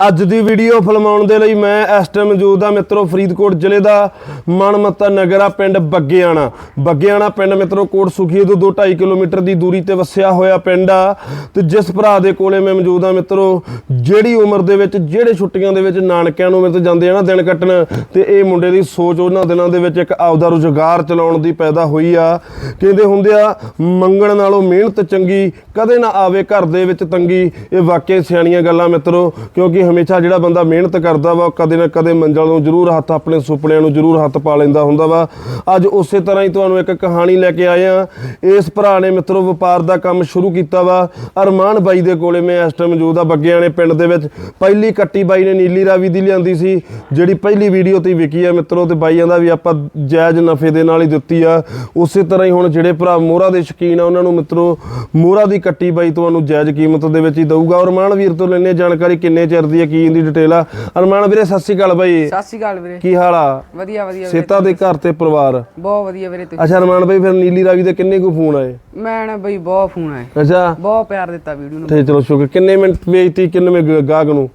ਅੱਜ ਦੀ ਵੀਡੀਓ ਫਿਲਮਾਉਣ ਦੇ ਲਈ ਮੈਂ ਇਸ ਟਾਈਮ ਮੌਜੂਦ ਆ ਮਿੱਤਰੋ ਫਰੀਦਕੋਟ ਜ਼ਿਲ੍ਹੇ ਦਾ ਮਨਮੱਤਾ ਨਗਰ ਆ, ਪਿੰਡ ਬੱਗਿਆਣਾ। ਬੱਗਿਆਣਾ ਪਿੰਡ ਮਿੱਤਰੋ ਕੋਟ ਸੁਖੀਏ ਤੋਂ 2.5 ਕਿਲੋਮੀਟਰ ਦੀ ਦੂਰੀ ਤੇ ਵਸਿਆ ਹੋਇਆ ਪਿੰਡ ਆ। ਤੇ ਜਿਸ ਭਰਾ ਦੇ ਕੋਲੇ ਮੈਂ ਮੌਜੂਦ ਆ ਮਿੱਤਰੋ, ਜਿਹੜੀ ਉਮਰ ਦੇ ਵਿੱਚ, ਜਿਹੜੇ ਛੁੱਟੀਆਂ ਦੇ ਵਿੱਚ ਨਾਨਕਿਆਂ ਨੂੰ ਮਿਲ ਜਾਂਦੇ ਆ ਨਾ ਦਿਨ ਕੱਟਣ, ਤੇ ਇਹ ਮੁੰਡੇ ਦੀ ਸੋਚ ਉਹਨਾਂ ਦਿਨਾਂ ਦੇ ਵਿੱਚ ਇੱਕ ਆਪਦਾ ਰੁਜ਼ਗਾਰ ਚਲਾਉਣ ਦੀ ਪੈਦਾ ਹੋਈ ਆ। ਕਹਿੰਦੇ ਹੁੰਦੇ ਆ, ਮੰਗਣ ਨਾਲੋਂ ਮਿਹਨਤ ਚੰਗੀ, ਕਦੇ ਨਾ ਆਵੇ ਘਰ ਦੇ ਵਿੱਚ ਤੰਗੀ। ਇਹ ਵਾਕਿਆ ਸਿਆਣੀਆਂ ਗੱਲਾਂ ਮਿੱਤਰੋ, ਕਿਉਂਕਿ ਹਮੇਸ਼ਾ ਜਿਹੜਾ ਬੰਦਾ ਮਿਹਨਤ ਕਰਦਾ ਵਾ ਕਦੇ ਨਾ ਕਦੇ ਮੰਜ਼ਲ ਨੂੰ ਜ਼ਰੂਰ ਹੱਥ, ਆਪਣੇ ਸੁਪਨਿਆਂ ਨੂੰ ਜ਼ਰੂਰ ਹੱਥ ਪਾ ਲੈਂਦਾ ਹੁੰਦਾ ਵਾ। ਅੱਜ ਉਸੇ ਤਰ੍ਹਾਂ ਹੀ ਤੁਹਾਨੂੰ ਇੱਕ ਕਹਾਣੀ ਲੈ ਕੇ ਆਏ ਆ ਇਸ ਭਰਾ ਨੇ ਮਿੱਤਰੋ, ਵਪਾਰ ਦਾ ਕੰਮ ਸ਼ੁਰੂ ਕੀਤਾ ਵਾ। ਅਰਮਾਨ ਬਾਈ ਦੇ ਕੋਲੇ ਮੈਂ ਇਸ ਟਾਈਮ ਮੌਜੂਦ ਆ ਬੱਗਿਆਣੇ ਪਿੰਡ ਦੇ ਵਿੱਚ। ਪਹਿਲੀ ਕੱਟੀ ਬਾਈ ਨੇ ਨੀਲੀ ਰਾਵੀ ਦੀ ਲਿਆਂਦੀ ਸੀ, ਜਿਹੜੀ ਪਹਿਲੀ ਵੀਡੀਓ ਤੇ ਵਿਕੀ ਆ ਮਿੱਤਰੋ, ਤੇ ਬਾਈਆਂ ਦਾ ਵੀ ਆਪਾਂ ਜਾਇਜ਼ ਨਫੇ ਦੇ ਨਾਲ ਹੀ ਦਿੱਤੀ ਆ। ਉਸੇ ਤਰ੍ਹਾਂ ਹੀ ਹੁਣ ਜਿਹੜੇ ਭਰਾ ਮੋਹਰਾ ਦੇ ਸ਼ਕੀਨ ਆ, ਉਹਨਾਂ ਨੂੰ ਮਿੱਤਰੋ, ਮੋਹਰਾ ਦੀ ਕੱਟੀ ਬਾਈ ਤੁਹਾਨੂੰ ਜਾਇਜ਼ ਕੀਮਤ ਦੇ ਵਿੱਚ ਹੀ ਦਊਗਾ। ਅਰਮਾਨ ਵੀਰ ਤੋਂ ਲੈਣੇ ਜਾਣਕਾਰੀ ਕਿੰਨੇ ਚਿਰ ਦੀ ਹੈ ਕੀ ਇਹਦੀ ਡਿਟੇਲ ਆ। ਅਰਮਾਨ ਵੀਰੇ ਸਤਿ ਸ਼੍ਰੀ ਅਕਾਲ ਬਾਈ। ਸਤਿ ਸ਼੍ਰੀ ਅਕਾਲ ਵੀਰੇ। ਕੀ ਹਾਲ ਆ? ਵਧੀਆ ਵਧੀਆ ਸੇਤਾ ਦੇ ਘਰ ਤੇ ਪਰਿਵਾਰ? ਬਹੁਤ ਵਧੀਆ ਵੀਰੇ ਤੁਸੀਂ ਅੱਛਾ ਅਰਮਾਨ ਬਾਈ ਫਿਰ ਨੀਲੀ ਰਾਵੀ ਦੇ ਕਿੰਨੇ ਕੁ ਫੋਨ ਆਏ? ਮੈਂ ਨਾ ਬਈ ਬਹੁਤ ਫੋਨ ਆਏ। ਅੱਛਾ। ਬਹੁਤ ਪਿਆਰ ਦਿੱਤਾ ਵੀਡੀਓ ਨੂੰ ਤੇ ਚਲੋ ਸ਼ੁਕਰ। ਕਿੰਨੇ ਮਿੰਟ ਵੇਚਤੀ ਕਿੰਨੇ ਗਾਹਕ ਨੂੰ?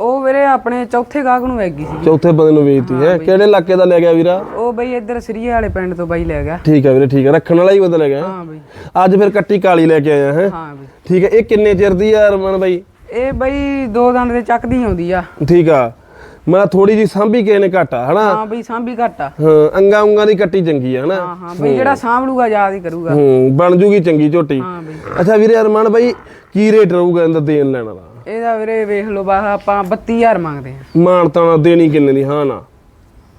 ਉਹ ਵੀਰੇ ਆਪਣੇ ਚੌਥੇ ਗਾਹਕ ਨੂੰ ਵੈਗੀ ਸੀ। ਚੌਥੇ ਬੰਦੇ ਨੂੰ ਵੇਚਤੀ ਹੈ ਕਿਹੜੇ ਇਲਾਕੇ ਦਾ ਲੈ ਗਿਆ ਵੀਰਾ? ਉਹ ਬਈ ਇੱਧਰ ਸਰੀਏ ਵਾਲੇ ਪਿੰਡ ਤੋਂ ਬਾਈ ਲੈ ਗਿਆ। ਠੀਕ ਹੈ ਵੀਰੇ ਠੀਕ ਹੈ ਰੱਖਣ ਵਾਲਾ ਹੀ ਬੰਦਾ ਲੈ ਗਿਆ ਹੈਂ? ਹਾਂ ਬਈ। ਅੱਜ ਫਿਰ ਕੱਟੀ ਕਾਲੀ ਲੈ ਕੇ ਆਇਆ ਹੈ? ਹਾਂ ਬਈ। ਠੀਕ ਹੈ ਇਹ ਕਿੰਨੇ ਚਿਰ ਦੀ ਆ ਰਮਨ ਬਾਈ? ਇਹ ਬਈ ਦੋ ਦੰਦ ਦੇ ਚੱਕਦੀ ਆਉਂਦੀ ਆ। ਠੀਕ ਆ। ਮੈਂ ਥੋੜੀ ਜੀ ਸਾਂਭੀ ਕਿਸੇ ਨੇ ਘਟਾ ਹਨਾ? ਹਾਂ ਬਈ ਸਾਂਭੀ ਘੱਟ ਆ। ਹਾਂ ਅੰਗਾ ਉਂਗਾ ਦੀ ਕੱਟੀ ਚੰਗੀ ਆ ਹਨਾ? ਹਾਂ ਹਾਂ ਬਈ ਜਿਹੜਾ ਸਾਂਭ ਲੂਗਾ ਯਾਦ ਹੀ ਕਰੂਗਾ। ਹੂੰ ਬਣ ਜੂਗੀ ਚੰਗੀ ਝੋਟੀ। ਹਾਂ ਬਈ। ਅੱਛਾ ਵੀਰੇ ਅਰਮਾਨ ਬਾਈ ਕੀ ਰੇਟ ਰਹੂਗਾ ਇਹਦਾ ਦੇਣ ਲੈਣ ਵਾਲਾ? ਇਹਦਾ ਵੀਰੇ ਵੇਖ ਲਓ ਬਸ ਆਪਾਂ 32000 ਮੰਗਦੇ ਆ ਮਾਨਤਾਨਾ ਦੇਣੀ ਕਿੰਨੇ ਦੀ ਹਾਂ ਨਾ?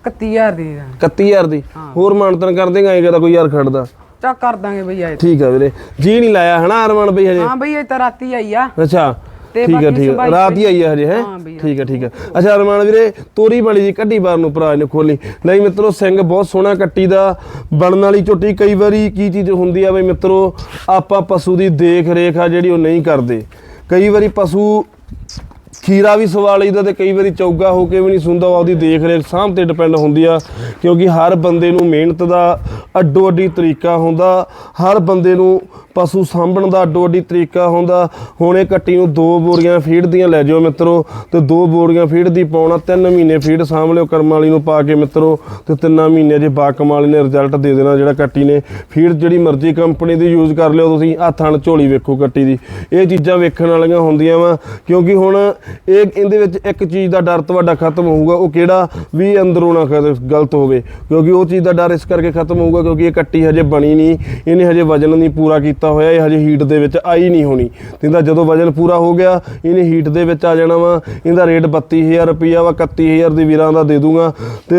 31000 ਦੇ ਦਾਂ 31000 ਦੀ? ਹੋਰ ਮਾਨਤਨ ਕਰ ਦੇਗਾ ਇਹ ਕੋਈ ਯਾਰ ਖੜਦਾ? ਚੱਕ ਕਰ ਦਾਂਗੇ ਬਈ ਆਏ ਠੀਕ ਆ ਵੀਰੇ। ਜੀ ਨਹੀਂ ਲਾਇਆ ਹਨਾ ਅਰਮਾਨ ਬਾਈ ਹਜੇ? ਹਾਂ ਬਈ ਇਹ ਤਾਂ ਰਾਤੀ ਆਈ ਆ। ਅੱਛਾ। ਤੇ ਠੀਕ ਹੈ ਬਾਕੀ ਠੀਕ ਹੈ ਸਬਾਈ ਰਾਤ ਹੀ ਆਈ ਹੈ ਹਜੇ ਹੈ? ਹਾਂ ਬਈ, ਠੀਕ ਹੈ ਠੀਕ ਹੈ ਅੱਛਾ ਅਰਮਾਨ ਵੀਰੇ ਤੋਰੀ ਵਾਲੀ ਜੀ ਕੱਢੀ ਬਾਰ ਨੂੰ ਭਰਾ ਨੇ ਖੋਲੀ। ਨਹੀਂ ਮਿੱਤਰੋ ਸਿੰਘ ਬਹੁਤ ਸੋਹਣਾ ਕੱਟੀ ਦਾ ਬਣਨ ਵਾਲੀ ਝੋਟੀ ਕਈ ਵਾਰੀ ਕੀ ਚੀਜ਼ ਹੁੰਦੀ ਆ ਬਈ ਮਿੱਤਰੋ ਆਪਾਂ ਪਸ਼ੂ ਦੀ ਦੇਖ ਰੇਖ ਆ ਜਿਹੜੀ ਉਹ ਨਹੀਂ ਕਰਦੇ। ਕਈ ਵਾਰੀ ਪਸ਼ੂ ਖੀਰਾ ਵੀ ਸਵਾ ਲਈਦਾ ਤੇ ਕਈ ਵਾਰੀ ਚੌਗਾ ਹੋ ਕੇ ਵੀ ਨਹੀਂ ਸੁੰਦਾ, ਉਹ ਆਪਦੀ ਦੇਖ ਰੇਖ ਸਾਂਭ ਤੇ ਡਿਪੈਂਡ ਹੁੰਦੀ ਆ, ਕਿਉਂਕਿ ਹਰ ਬੰਦੇ ਨੂੰ ਮਿਹਨਤ ਦਾ ਅੱਡੋ ਅੱਡੀ ਤਰੀਕਾ ਹੁੰਦਾ, ਹਰ ਬੰਦੇ ਨੂੰ ਪਸ਼ੂ ਸਾਂਭਣ ਦਾ ਅੱਡੋ ਅੱਡੀ ਤਰੀਕਾ ਹੁੰਦਾ। ਹੁਣ ਇਹ ਕੱਟੀ ਨੂੰ ਦੋ ਬੋਰੀਆਂ ਫੀਡ ਦੀਆਂ ਲੈ ਜਾਓ ਮਿੱਤਰੋ, ਤੇ ਦੋ ਬੋਰੀਆਂ ਫੀਡ ਦੀ ਪਾਉਣਾ ਤਿੰਨ ਮਹੀਨੇ ਫੀਡ ਸਾਂਭ ਲਿਓ ਕਰਮ ਵਾਲੀ ਨੂੰ ਪਾ ਕੇ ਮਿੱਤਰੋ, ਤੇ ਤਿੰਨਾਂ ਮਹੀਨੇ ਜੇ ਬਾਕਮ ਵਾਲੀ ਨੇ ਰਿਜ਼ਲਟ ਦੇ ਦੇਣਾ ਜਿਹੜਾ ਕੱਟੀ ਨੇ। ਫੀਡ ਜਿਹੜੀ ਮਰਜ਼ੀ ਕੰਪਨੀ ਦੀ ਯੂਜ਼ ਕਰ ਲਿਓ ਤੁਸੀਂ ਆ ਥਣ ਝੋਲੀ ਵੇਖੋ ਕੱਟੀ ਦੀ। ਇਹ ਚੀਜ਼ਾਂ ਵੇਖਣ ਵਾਲੀਆਂ ਹੁੰਦੀਆਂ ਵਾ, ਕਿਉਂਕਿ ਹੁਣ ਇਹ ਇਹਦੇ ਵਿੱਚ ਇੱਕ ਚੀਜ਼ ਦਾ ਡਰ ਤੁਹਾਡਾ ਖਤਮ ਹੋਊਗਾ, ਉਹ ਕਿਹੜਾ? ਵੀ ਅੰਦਰੋਂ ਨਾ ਕਦੇ ਗਲਤ ਹੋਵੇ, ਕਿਉਂਕਿ ਉਹ ਚੀਜ਼ ਦਾ ਡਰ ਇਸ ਕਰਕੇ ਖਤਮ ਹੋਊਗਾ, ਕਿਉਂਕਿ ਇਹ ਕੱਟੀ ਹਜੇ ਬਣੀ ਨਹੀਂ, ਇਹਨੇ ਹਜੇ ਵਜਨ ਨਹੀਂ ਪੂਰਾ ਕੀਤਾ ਹੋਇਆ, ਇਹ ਹਜੇ ਹੀਟ ਦੇ ਵਿੱਚ ਆਈ ਨਹੀਂ ਹੋਣੀ। ਤੇ ਇਹਦਾ ਜਦੋਂ ਵਜਨ ਪੂਰਾ ਹੋ ਗਿਆ, ਇਹਨੇ ਹੀਟ ਦੇ ਵਿੱਚ ਆ ਜਾਣਾ ਵਾ, ਇਹਦਾ ਰੇਟ 32000 ਰੁਪਈਆ ਵਾ 31000 ਦੀ ਵੀਰਾਂ ਦਾ ਦੇ ਦੂੰਗਾ। ਤੇ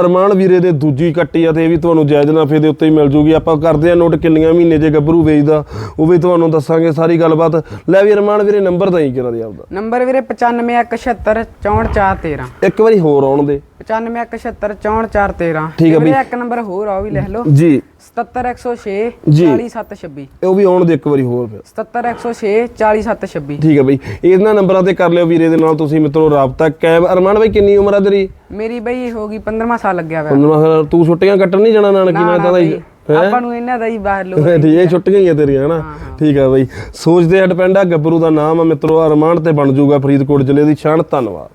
ਅਰਮਾਨ ਵੀਰੇ ਦੇ ਦੂਜੀ ਕੱਟੀ ਆ, ਤੇ ਇਹ ਵੀ ਤੁਹਾਨੂੰ ਜਾਇਜ਼ ਨਾਫੇ ਦੇ ਉੱਤੇ ਹੀ ਮਿਲ ਜੂਗੀ। ਆਪਾਂ ਕਰਦੇ ਆ ਨੋਟ ਕਿੰਨੀਆਂ ਮਹੀਨੇ ਜੇ ਗੱਭਰੂ ਵੇਚਦਾ, ਉਹ ਵੀ ਤੁਹਾਨੂੰ ਦੱਸਾਂਗੇ ਸਾਰੀ ਗੱਲਬਾਤ। ਲੈ ਵੀ ਅਰਮਾਨ ਵੀਰੇ, ਨੰਬਰ ਤਾਂ ਹੀ ਕਿਹਨਾਂ ਦੀ ਆਪਦਾ? ਨੰਬਰ ਵੀਰੇ 9517644413 ਇੱਕ ਵਾਰੀ ਹੋਰ ਆਉਣ ਦੇ। 9517644413 ਠੀਕ ਆ ਬਈ। ਵੀਰੇ ਇੱਕ ਨੰਬਰ ਹੋਰ ਆ ਉਹ ਵੀ ਲਿਖ ਲਓ। ਜੀ। 77106 ਜੀ। 40726 ਉਹ ਵੀ ਆਉਣ ਦੇ ਇੱਕ ਵਾਰੀ ਹੋਰ ਫਿਰ। 77106 40726 ਠੀਕ ਹੈ ਬਈ। ਇਹਨਾਂ ਨੰਬਰਾਂ ਤੇ ਕਰ ਲਿਓ ਵੀਰੇ ਦੇ ਨਾਲ ਤੁਸੀਂ ਮਿੱਤਰੋ ਰਾਬਤਾ। ਕੈਬ ਅਰਮਾਨ ਬਾਈ ਕਿੰਨੀ ਉਮਰ ਆ ਤੇਰੀ? ਮੇਰੀ ਬਈ ਹੋ ਗਈ 15ਵਾਂ ਸਾਲ ਲੱਗਿਆ ਹੋਇਆ। ਪੰਦਰਵਾਂ ਸਾਲ ਤੂੰ ਛੁੱਟੀਆਂ ਕੱਟਣ ਨਹੀਂ ਜਾਣਾ ਨਾਨਕੀ? ਮੈਂ ਤਾਂ? ਆਪਾਂ ਨੂੰ ਇਹਨਾਂ ਦਾ ਹੀ ਬਾਹਰ ਲੋ ਠੀਕ ਇਹ ਛੁੱਟੀਆਂ ਹੀ ਆ ਤੇਰੀਆਂ ਹਨਾ? ਠੀਕ ਆ ਬਈ। ਸੋਚਦੇ ਆ ਡਿਪੈਂਡ ਆ ਗੱਭਰੂ ਦਾ ਨਾਮ ਆ ਮਿੱਤਰੋ ਅਰਮਾਨ ਤੇ ਬਣ ਜਾਊਗਾ ਫਰੀਦਕੋਟ ਜ਼ਿਲ੍ਹੇ ਦੀ ਸ਼ਾਨ ਧੰਨਵਾਦ।